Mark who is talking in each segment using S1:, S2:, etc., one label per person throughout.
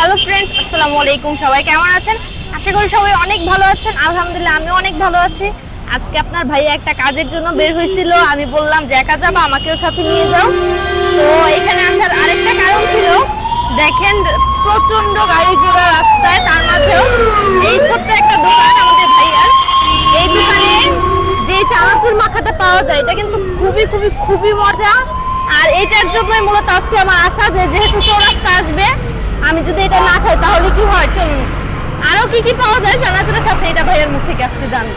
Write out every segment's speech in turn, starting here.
S1: Hello friends আসসালামু আলাইকুম। সবাই কেমন আছেন? আশা করি সবাই অনেক ভালো আছেন। আলহামদুলিল্লাহ, আমিও অনেক ভালো আছি। আজকে আপনার ভাই একটা কাজের জন্য বের হয়েছিল। আমি বললাম, যে একা যাব, আমাকেও সাথে নিয়ে যাও। তো এখানে আসার আরেকটা কারণ ছিল, দেখেন প্রচণ্ড গাড়ি ঘোড়া রাস্তায়, তার মাঝেও এই ছোট্ট একটা দোকান আমাদের ভাইয়ার। এই দোকানে যে চানাচুর মাখাটা পাওয়া যায়, এটা কিন্তু খুবই খুবই খুবই মজা। আর এটার জন্যই মূলত আজকে আমার আশা যে যেহেতু চৌরাস্তা আসবে আমি যদি এটা না খাই তাহলে কি হয় চলুন আরও কি কি পাওয়া যায় চানাচুরের সাথে? এটা ভাইয়ের মুখ থেকে আজকে জানব।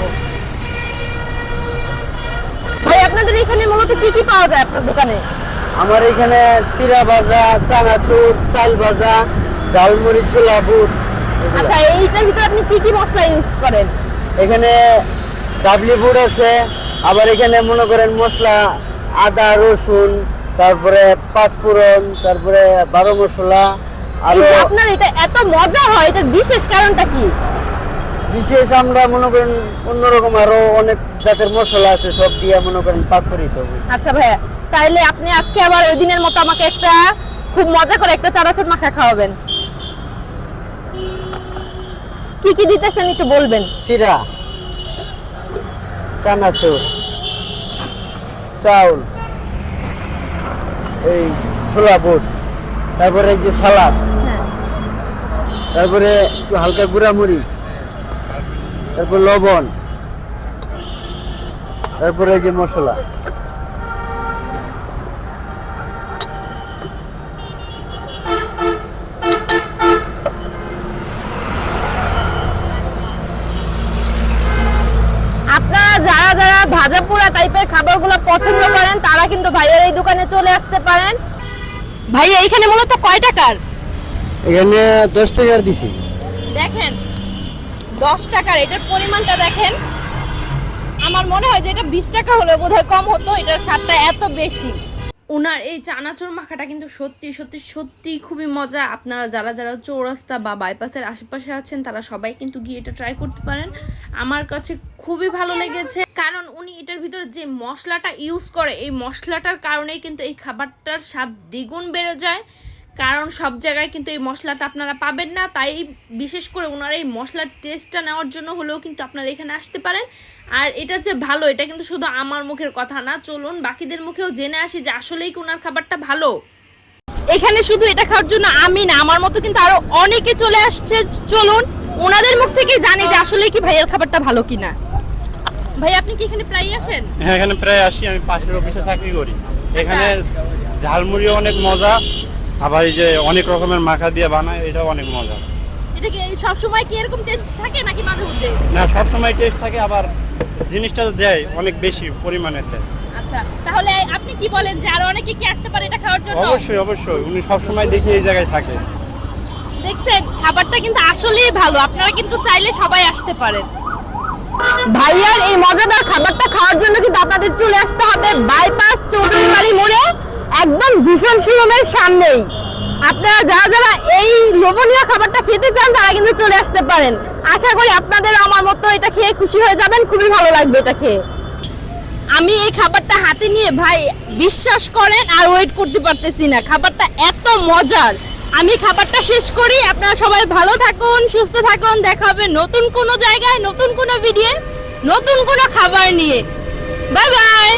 S1: ভাই আপনাদের এখানে মূলত কি কি পাওয়া যায় আপনার দোকানে?
S2: আমার এখানে চিরা ভাজা চানাচুর চাল ভাজা ঝালমুড়ি ছোলা বুট
S1: আচ্ছা এইটার ভিতরে আপনি কি কি মশলা ইউজ করেন?
S2: এখানে ডাবলি বুট আছে আবার এখানে মনে করেন মশলা আদা রসুন তারপরে পাঁচফোড়ন তারপরে বারো মশলা
S1: আপনার এটা এত মজা হয় এটার বিশেষ কারণটা কি?
S2: বিশেষ আমরা মনে করেন অন্যরকম আরও অনেক জাতের মশলা আছে সব দিয়ে মনে করেন পাক করি তো।
S1: আচ্ছা ভাইয়া তাইলে আপনি আজকে আবার ওই দিনের মতো আমাকে একটা খুব মজা করে একটা চানাচুর মাখা খাওয়াবেন। কি কি দিতেছেন একটু বলবেন?
S2: চিরা চানাচুর চাউল এই ছোলা বুট তারপরে এই যে সালাদ। তারপরে একটু হালকা গুঁড়া মরিচ তারপর লবণ তারপরে যে মশলা।
S1: আপনারা যারা যারা ভাজা পোড়া টাইপের খাবারগুলো পছন্দ করেন তারা কিন্তু ভাইয়ের এই দোকানে চলে আসতে পারেন। ভাইয়া এখানে মূলত কয় টাকার?
S2: এখানে দশ টাকার দিছি।
S1: দেখেন দশ টাকার এটার পরিমাণটা দেখেন। আমার মনে হয় যে এটা বিশ টাকা হলে বোধহয় কম হতো এটার স্বাদটা এত বেশি।
S3: ওনার এই চানাচুর মাখাটা কিন্তু সত্যি সত্যি সত্যি খুবই মজা। আপনারা যারা যারা চৌরাস্তা বা বাইপাসের আশেপাশে আছেন তারা সবাই কিন্তু গিয়ে এটা ট্রাই করতে পারেন। আমার কাছে খুবই ভালো লেগেছে। কারণ উনি এটার ভিতরে যে মশলাটা ইউজ করে এই মশলাটার কারণেই কিন্তু এই খাবারটার স্বাদ দ্বিগুণ বেড়ে যায়। কারণ সব জায়গায় কিন্তু এই মশলাটা আপনারা পাবেন না তাই বিশেষ করে ওনারা এই মশলার টেস্টটা নেওয়ার জন্য হলেও কিন্তু আপনারা এখানে আসতে পারেন। আর এটা যে ভালো এটা কিন্তু শুধু আমার মুখের কথা না চলুন বাকিদের মুখেও জেনে আসি যে আসলেই কি ওনার খাবারটা ভালো।
S1: এখানে শুধু এটা খাওয়ার জন্য আমি না আমার মতো কিন্তু আরও অনেকে চলে আসছে। চলুন ওনাদের মুখ থেকে জানি যে আসলে কি ভাইয়ের খাবারটা ভালো কিনা। ভাই আপনি কি এখানে প্রায় আসেন?
S4: হ্যাঁ এখানে প্রায় আসি আমি পাশের অফিসে চাকরি করি। এখানে ঝালমুড়িও অনেক মজা আবার এই যে অনেক রকমের মাখা দিয়ে বানায় এটাও অনেক মজা।
S1: এটা কি সব সময় কি এরকম টেস্ট থাকে নাকি মাঝে মধ্যে?
S4: না সব সময় টেস্ট থাকে আবার জিনিসটা দেয় অনেক বেশি পরিমাণে দেয়।
S1: আচ্ছা তাহলে আপনি কি বলেন যে আরও অনেকে কি আসতে পারে এটা খাওয়ার জন্য?
S4: অবশ্যই অবশ্যই উনি সব সময় দেখি এই জায়গায় থাকে।
S1: দেখছেন খাবারটা কিন্তু আসলেই ভালো আপনারা কিন্তু চাইলে সবাই আসতে পারেন। ভাইয়ার এই মজাদার খাবারটা খাওয়ার জন্য কিন্তু আপনাদের চলে আসতে হবে বাইপাস মোড়ে একদম ভীষণ শোরুমের সামনেই। আপনারা যারা যারা এই লোভনীয় খাবারটা খেতে চান, তারা কিন্তু চলে আসতে পারেন। আশা করি আপনাদের আমার মতো এটা খেয়ে খুশি হয়ে যাবেন, খুবই ভালো লাগবে এটা খেয়ে। আমি এই খাবারটা হাতে নিয়ে ভাই বিশ্বাস করেন আর ওয়েট করতে পারতেছি না। খাবারটা এত মজার। আমি খাবারটা শেষ করি। আপনারা সবাই ভালো থাকুন, সুস্থ থাকুন। দেখা হবে নতুন কোনো জায়গায়, নতুন কোনো ভিডিও নতুন কোনো খাবার নিয়ে। Bye bye